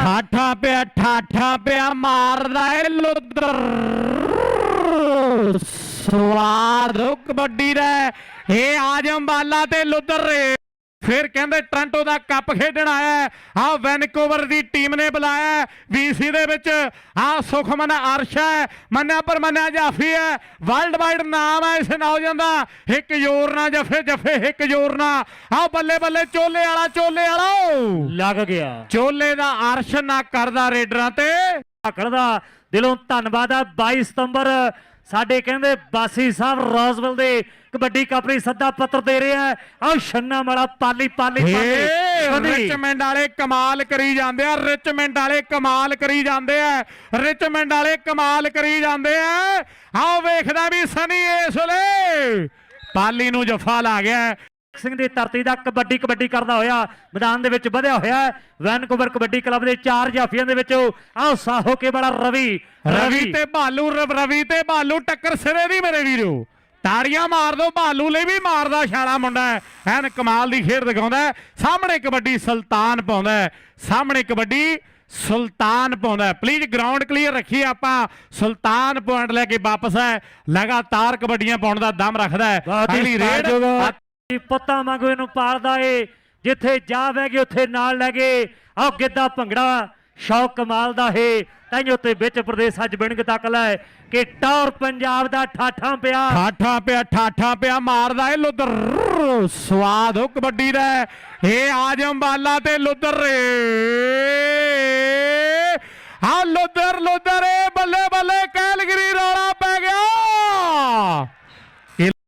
ਠਾਠਾ ਪਿਆ ਠਾਠਾ ਪਿਆ, ਮਾਰਦਾ ਏ ਲੁੱਦਰ। ਸਵਾਦ ਓ ਕਬੱਡੀ ਦਾ ਇਹ ਆਜਮ ਬਾਲਾ ਤੇ ਲੁੱਦਰ ਰੇ ਫਿਰ ਕਹਿੰਦੇ ਟ੍ਰਾਂਟੋ ਦਾ ਕੱਪ ਖੇਡਣ ਆਇਆ ਆ ਵੈਨਕੂਵਰ ਦੀ ਟੀਮ ਨੇ ਬੁਲਾਇਆ ਵੀਸੀ ਦੇ ਵਿੱਚ ਆ ਸੁਖਮਨ ਅਰਸ਼ ਹੈ। ਮੰਨਿਆ ਪਰ ਮੰਨਿਆ ਜਾਫੀ ਹੈ। ਵਰਲਡ ਵਾਈਡ ਨਾਮ ਹੈ ਇਸ ਨੌਜਵਾਨ ਦਾ। ਇੱਕ ਜ਼ੋਰ ਨਾ ਜਫੇ ਜਫੇ ਇੱਕ ਜ਼ੋਰ ਨਾ ਆ ਬੱਲੇ ਬੱਲੇ ਚੋਲੇ ਵਾਲਾ ਚੋਲੇ ਵਾਲਾ ਲੱਗ ਗਿਆ। ਚੋਲੇ ਦਾ ਅਰਸ਼ ਨਾ ਕਰਦਾ ਰੇਡਰਾਂ ਤੇ। ਆਖਣ ਦਾ ਦਿਲੋਂ ਧੰਨਵਾਦ ਆ 22 ਸਤੰਬਰ ਸਾਡੇ ਕਹਿੰਦੇ ਬਾਸੀ ਸਾਹਿਬ ਰੋਜ਼ਵੈਲ ਦੇ ਕਬੱਡੀ ਕੱਪ ਲਈ ਸੱਦਾ ਪੱਤਰ ਦੇ ਰਿਹਾ ਆ। ਛੰਨਾ ਵਾਲਾ ਪਾਲੀ ਪਾਲੀ ਪਾਲੀ। ਰਿਚਮੈਂਡ ਵਾਲੇ ਕਮਾਲ ਕਰੀ ਜਾਂਦੇ ਆ ਰਿਚਮੈਂਡ ਵਾਲੇ ਕਮਾਲ ਕਰੀ ਜਾਂਦੇ ਆ ਰਿਚਮੈਂਡ ਵਾਲੇ ਕਮਾਲ ਕਰੀ ਜਾਂਦੇ ਆ। ਆਓ ਵੇਖਦਾ ਵੀ ਸਨੀ ਇਸ ਵੇਲੇ। ਪਾਲੀ ਨੂੰ ਜਫਾ ਲਾ ਗਿਆ। ਹੈ। ਸਿੰਘ ਦੀ ਧਰਤੀ ਦਾ ਕਬੱਡੀ ਕਬੱਡੀ ਕਰਦਾ ਹੋਇਆ ਮੈਦਾਨ ਦੇ ਵਿੱਚ ਵਧਿਆ ਹੋਇਆ ਹੈ। ਵੈਨਕੂਵਰ ਕਬੱਡੀ ਕਲੱਬ ਦੇ ਚਾਰ ਜਾਫੀਆਂ ਦੇ ਵਿੱਚ ਆਹ ਸਾਹੋ ਕੇ ਬੜਾ ਰਵੀ ਰਵੀ ਤੇ ਭਾਲੂ ਰਵ- ਤੇ ਭਾਲੂ ਟੱਕਰ ਸਿਰੇ ਦੀ ਮੇਰੇ ਵੀਰੋ ਤਾੜੀਆਂ ਮਾਰ ਦੋ ਭਾਲੂ ਲਈ ਵੀ ਮਾਰਦਾ ਛਾਲਾ ਮੁੰਡਾ। ਐਨ ਕਮਾਲ ਦੀ ਖੇਡ ਦਿਖਾਉਂਦਾ ਹੈ। ਸਾਹਮਣੇ ਕਬੱਡੀ ਸੁਲਤਾਨ ਪਾਉਂਦਾ ਹੈ। ਸਾਹਮਣੇ ਕਬੱਡੀ ਸੁਲਤਾਨ ਪਾਉਂਦਾ। ਪਲੀਜ਼ ਗਰਾਊਂਡ ਕਲੀਅਰ ਰੱਖੀ ਆਪਾਂ ਸੁਲਤਾਨ ਪੁਆਇੰਟ ਲੈ ਕੇ ਵਾਪਸ ਹੈ ਲਗਾਤਾਰ ਕਬੱਡੀਆਂ ਪਾਉਣ ਦਾ ਦਮ ਰੱਖਦਾ ਹੈ ਅਗਲੀ ਰੇਡ ਪੱਤਾ ਵਾਂਗੂ ਇਹਨੂੰ ਪਾਲਦਾ ਏ। ਜਿੱਥੇ ਜਾ ਵਹਿ ਗਏ ਉੱਥੇ ਨਾਲ ਲੈ ਗਏ। ਆਹ ਗਿੱਧਾ ਭੰਗੜਾ ਸ਼ੌਕ ਕਮਾਲ ਦਾ ਏ ਤਾਈਓ ਤੇ ਵਿੱਚ ਪ੍ਰਦੇਸ਼ ਅੱਜ ਬਿਣਗ ਤੱਕ ਲੈ ਕਿ ਟੌਰ ਪੰਜਾਬ ਦਾ ਠਾਠਾਂ ਪਿਆ। ਠਾਠਾ ਪਿਆ ਠਾਠਾ ਪਿਆ ਮਾਰਦਾ ਏ ਲੁੱਦਰ ਸਵਾਦ ਉਹ ਕਬੱਡੀ ਦਾ। ਹੈ। ਇਹ ਆਜਮ ਬਾਲਾ ਤੇ ਲੁੱਦਰ ਰੇ ਹਾਂ ਲੁੱਦਰ ਲੁੱਦਰ ਏ। ਬੱਲੇ ਬੱਲੇ ਕੈਲਗਰੀ ਰੌਲਾ ਪੈ ਗਿਆ।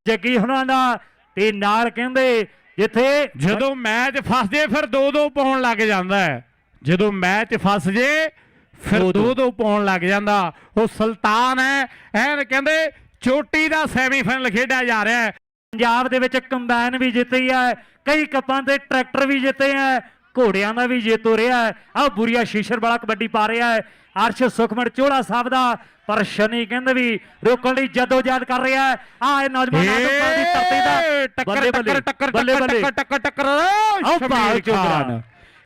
ਜੱਗੀ ਹੁਣਾਂ ਦਾ ਤੇ ਨਾਲ ਕਹਿੰਦੇ ਜਿੱਥੇ ਜਦੋਂ ਮੈਚ ਫਸ ਜੇ ਫਿਰ ਦੋ ਦੋ ਪਾਉਣ ਲੱਗ ਜਾਂਦਾ ਹੈ। ਜਦੋਂ ਮੈਚ ਫਸ ਜੇ ਫਿਰ ਦੋ ਦੋ। ਦੋ ਦੋ ਪਾਉਣ ਲੱਗ ਜਾਂਦਾ। ਉਹ ਸੁਲਤਾਨ ਹੈ ਐਨ ਕਹਿੰਦੇ ਚੋਟੀ ਦਾ ਸੈਮੀਫਾਈਨਲ ਖੇਡਿਆ ਜਾ ਰਿਹਾ ਹੈ। ਪੰਜਾਬ ਦੇ ਵਿੱਚ ਕੰਬਾਈਨ ਵੀ ਜਿੱਤੀ ਹੈ ਕਈ ਕੱਪਾਂ ਤੇ ਟਰੈਕਟਰ ਵੀ ਜਿੱਤੇ ਹੈ ਘੋੜਿਆਂ ਦਾ ਵੀ ਜੇਤੂ ਰਿਹਾ ਹੈ। ਆਹ ਬੁਰੀਆ ਸ਼ੀਸ਼ਰ ਵਾਲਾ ਕਬੱਡੀ ਪਾ ਰਿਹਾ ਹੈ। ਅਰਸ਼ ਸੁਖਮਣ ਚੋੜਾ ਸਾਹਿਬ ਦਾ ਪਰ ਸ਼ਨੀ ਕਹਿੰਦੇ ਵੀ ਰੋਕਣ ਲਈ ਜਦੋਜਹਿਦ ਕਰ ਰਿਹਾ ਹੈ। ਆ ਇਹ ਨੌਜਵਾਨ ਦੀ ਧਰਤੀ ਦਾ ਟੱਕਰ ਟੱਕਰ ਟੱਕਰ ਬੱਲੇ ਬੱਲੇ। ਟੱਕਰ ਟੱਕਰ ਟੱਕਰ ਆਓ ਸ਼ਮੀਰ। ਖਾਨ।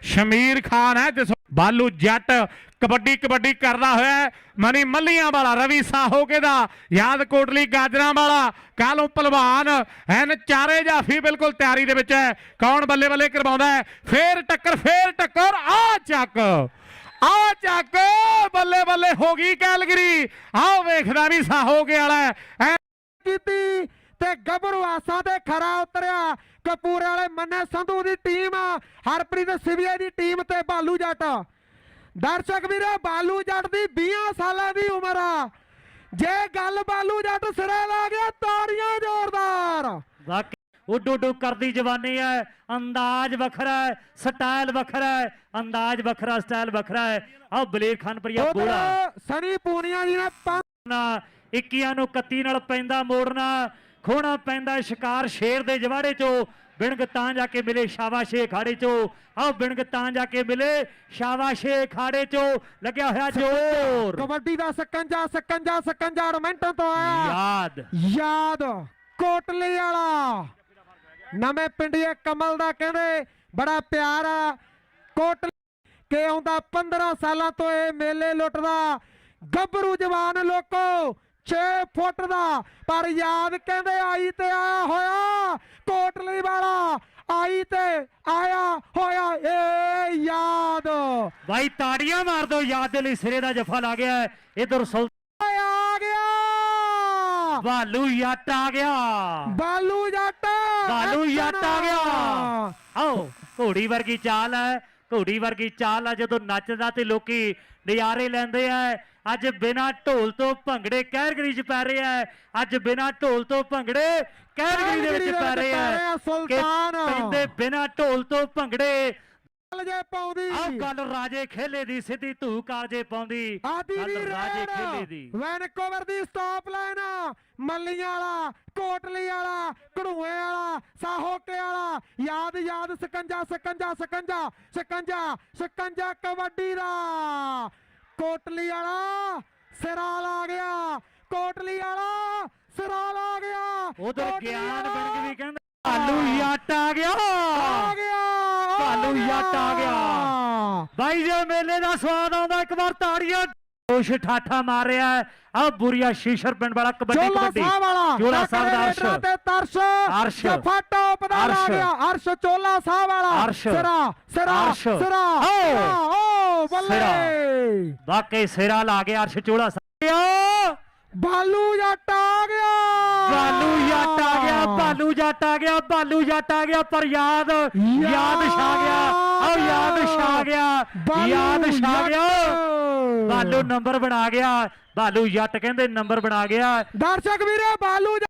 ਸ਼ਮੀਰ ਖਾਨ ਹੈ ਜਿਸ ਬਾਲੂ ਜੱਟ ਕਬੱਡੀ ਕਬੱਡੀ ਕਰਦਾ ਹੋਇਆ ਹੈ। ਮਨੀ ਮੱਲੀਆਂ ਵਾਲਾ ਰਵੀ ਸਾਹੋਕੇ ਦਾ ਯਾਦ ਕੋਟਲੀ ਗਾਜਰਾਂ ਵਾਲਾ ਕਾਲੋਂ ਪਹਿਲਵਾਨ ਐਨ ਚਾਰੇ ਜਾਫੀ ਬਿਲਕੁਲ ਤਿਆਰੀ ਦੇ ਵਿੱਚ ਹੈ। ਕੌਣ ਬੱਲੇ ਬੱਲੇ ਕਰਵਾਉਂਦਾ ਹੈ? ਫੇਰ ਟੱਕਰ ਫੇਰ ਟੱਕਰ ਆ ਚੱਕ। ਆ ਚੱਕ, ਬੱਲੇ ਬੱਲੇ ਹੋ ਗਈ ਕੈਲਗਰੀ। ਆਓ ਵੇਖਦਾ ਵੀ ਸਾਹੋਕੇ ਵਾਲਾ ਹੈ। ਕੀਤੀ ਤੇ ਗੱਭਰੂ ਆਸਾ ਤੇ ਖਰਾ ਉਤਰਿਆ। ਕਪੂਰੇ ਵਾਲੇ ਮੰਨੇ ਸੰਧੂ ਦੀ ਟੀਮ, ਹਰਪ੍ਰੀਤ ਸਿਵੀਆ ਦੀ ਟੀਮ ਤੇ ਬਾਲੂ ਜੱਟ। ਦਰਸ਼ਕ ਵੀਰੇ, ਬਾਲੂ ਜੱਟ ਦੀ 20 ਸਾਲਾਂ ਦੀ ਉਮਰ ਆ। ਜੇ ਗੱਲ ਬਾਲੂ ਜੱਟ ਸਿਰੇ ਲਾ ਗਿਆ, ਤਾੜੀਆਂ ਜ਼ੋਰਦਾਰ। ਉੱਡ ਉੱਡ ਕਰਦੀ ਜਵਾਨੀ ਹੈ ਅੰਦਾਜ਼ ਵੱਖਰਾ ਹੈ ਸਟਾਈਲ ਵੱਖਰਾ ਹੈ ਅੰਦਾਜ਼ ਵੱਖਰਾ ਸਟਾਈਲ ਵੱਖਰਾ ਹੈ ਆਹ ਬਲੇਰ ਖਾਨਪੁਰੀਆ ਬੋਲਾ ਉਧਰ ਸਨੀ ਪੂਨੀਆ ਜੀ ਨੇ ਪੰਜ ਨਾ 21 ਨੂੰ 31 ਨਾਲ ਪੈਂਦਾ ਮੋੜਨਾ। ਖੋਣਾ ਪੈਂਦਾ ਸ਼ਿਕਾਰ ਸ਼ੇਰ ਦੇ ਜਵਾੜੇ ਚੋਂ। ਬਿਣਗ ਤਾਂ ਜਾ ਕੇ ਮਿਲੇ ਸ਼ਾਬਾਸ਼ੇ ਖਾੜੇ ਚੋਂ। ਆਹ ਬਿਣਗ ਤਾਂ ਜਾ ਕੇ ਮਿਲੇ ਸ਼ਾਬਾਸ਼ੇ ਖਾੜੇ ਚੋਂ। ਲੱਗਿਆ ਹੋਇਆ ਜੋਰ। ਕਬੱਡੀ ਦਾ ਸਕੰਜਾ ਸਕੰਜਾ ਸਕੰਜਾ ਰਮੈਂਟਨ ਤੋਂ ਆਇਆ। ਯਾਦ। ਯਾਦ ਕੋਟਲੀ ਵਾਲਾ। ਨਵੇਂ ਪਿੰਡੀਏ ਕਮਲ ਦਾ ਕਹਿੰਦੇ ਬੜਾ ਪਿਆਰ ਆ। ਕੋਟ ਕੇ ਆਉਂਦਾ 15 ਸਾਲਾਂ ਤੋਂ ਇਹ ਮੇਲੇ ਲੁੱਟਦਾ। ਗੱਭਰੂ ਜਵਾਨ ਲੋਕੋ 6 ਫੁੱਟ ਦਾ। ਪਰ ਯਾਦ ਕਹਿੰਦੇ ਆਈ ਤੇ ਆਇਆ ਹੋਇਆ ਕੋਟਲੀ ਵਾਲਾ। ਆਈ ਤੇ ਆਇਆ ਹੋਇਆ ਏ ਯਾਦ। ਬਾਈ ਤਾੜੀਆਂ ਮਾਰ ਦੋ ਯਾਦ ਦੇ ਲਈ ਸਿਰੇ ਦਾ ਜਫਾ ਲਾ ਗਿਆ। ਇਧਰ ਸੁਲ ਓਏ ਆ ਗਿਆ। ਭਾਲੂ ਯੱਟ ਆ ਗਿਆ। ਬਾਲੂ ਜੱਟ ਬਾਲੂ ਜੱਟ ਆ ਗਿਆ। ਆਓ ਘੋੜੀ ਵਰਗੀ ਚਾਲ ਹੈ ਘੋੜੀ ਵਰਗੀ ਚਾਲ ਆ ਜਦੋਂ ਨੱਚਦਾ ਤੇ ਲੋਕੀ ਨਜ਼ਾਰੇ ਲੈਂਦੇ ਆ। ਅੱਜ ਬਿਨਾ ਢੋਲ ਤੋਂ ਭੰਗੜੇ ਕਹਿਰਗਰੀ ਚ ਪੈ ਰਹੇ ਆ। ਅੱਜ ਬਿਨਾ ਢੋਲ ਤੋਂ ਭੰਗੜੇ ਕਹਿਰਗਰੀ ਦੇ ਵਿੱਚ ਪੈ ਰਹੇ ਆ। ਕਿ ਸੁਲਤਾਨ। ਪੈਂਦੇ ਬਿਨਾ ਢੋਲ ਤੋਂ ਭੰਗੜੇ ਚੱਲ ਜੇ ਪਾਉਂਦੀ। ਆਹ ਗੱਲ ਰਾਜੇ ਖੇਲੇ ਦੀ ਸਿੱਧੀ ਧੂ ਕਾਜੇ ਪਾਉਂਦੀ। ਆਦੀ ਗੱਲ ਦੀ ਰਾਜੇ ਖੇਲੇ ਦੀ। ਵੈਨਕੂਵਰ ਦੀ ਸਟਾਪ ਲਾਈਨ ਮੱਲੀਆਂ ਵਾਲਾ ਕੋਟਲੀ ਵਾਲਾ ਘੜੂਏ ਵਾਲਾ ਸਾਹੋਕੇ ਵਾਲਾ। ਯਾਦ ਯਾਦ ਸਕੰਜਾ ਸਕੰਜਾ ਸਕੰਜਾ ਸਕੰਜਾ ਸਕੰਜਾ ਕਬੱਡੀ ਦਾ। ਕੋਟਲੀ ਵਾਲਾ ਸਿਰਾ ਲਾ ਗਿਆ। ਕੋਟਲੀ ਵਾਲਾ ਸਿਰਾ ਲਾ ਗਿਆ। ਉਧਰ ਗਿਆਨ ਬਣ ਵੀ ਕਹਿੰਦੇ ਭਾਲੂ ਯੱਟ ਆ ਗਿਆ। ਆ ਭਾਲੂ ਜੱਟ ਆ ਗਿਆ। ਬਾਈ ਜੇ ਮੇਲੇ ਦਾ ਸਵਾਦ ਆਉਂਦਾ। ਇੱਕ ਵਾਰ ਤਾੜੀਆਂ। ਕੋਸ਼ ਠਾਠਾ ਮਾਰ ਰਿਹਾ ਹੈ ਆ ਬੁਰੀਆ ਸ਼ੀਸ਼ਰ ਪਿੰਡ ਵਾਲਾ ਕਬੱਡੀ ਕਬੱਡੀ। ਚੋਲਾ ਸਾਹਿਬ ਦਾ ਅਰਸ਼। ਤੇ ਤਰਸ਼। ਅਰਸ਼। ਜਫਾ ਟੌਪ ਦਾ ਅਰਸ਼। ਗਿਆ। ਅਰਸ਼ ਚੋਲਾ ਸਾਹਿਬ ਵਾਲਾ। ਸਿਰਾ ਸਿਰਾ। ਸਿਰਾ। ਓ। ਬੱਲੇ। ਵਾਕਈ ਸਿਰਾ ਲਾ ਗਿਆ ਅਰਸ਼ ਚੋਲਾ ਬਾਲੂ ਜੱਟ ਆ ਗਿਆ ਬਾਲੂ ਜੱਟ ਆ ਗਿਆ ਬਾਲੂ ਜੱਟ ਆ ਗਿਆ ਬਾਲੂ ਜੱਟ ਆ ਗਿਆ ਪਰ ਯਾਦ ਯਾਦ ਛਾ ਗਿਆ ਆਹ ਯਾਦ ਛਾ ਗਿਆ ਯਾਦ ਛਾ। ਗਿਆ ਬਾਲੂ ਨੰਬਰ ਬਣਾ ਗਿਆ ਬਾਲੂ ਜੱਟ ਕਹਿੰਦੇ ਨੰਬਰ ਬਣਾ ਗਿਆ ਦਰਸ਼ਕ ਵੀਰੇ ਬਾਲੂ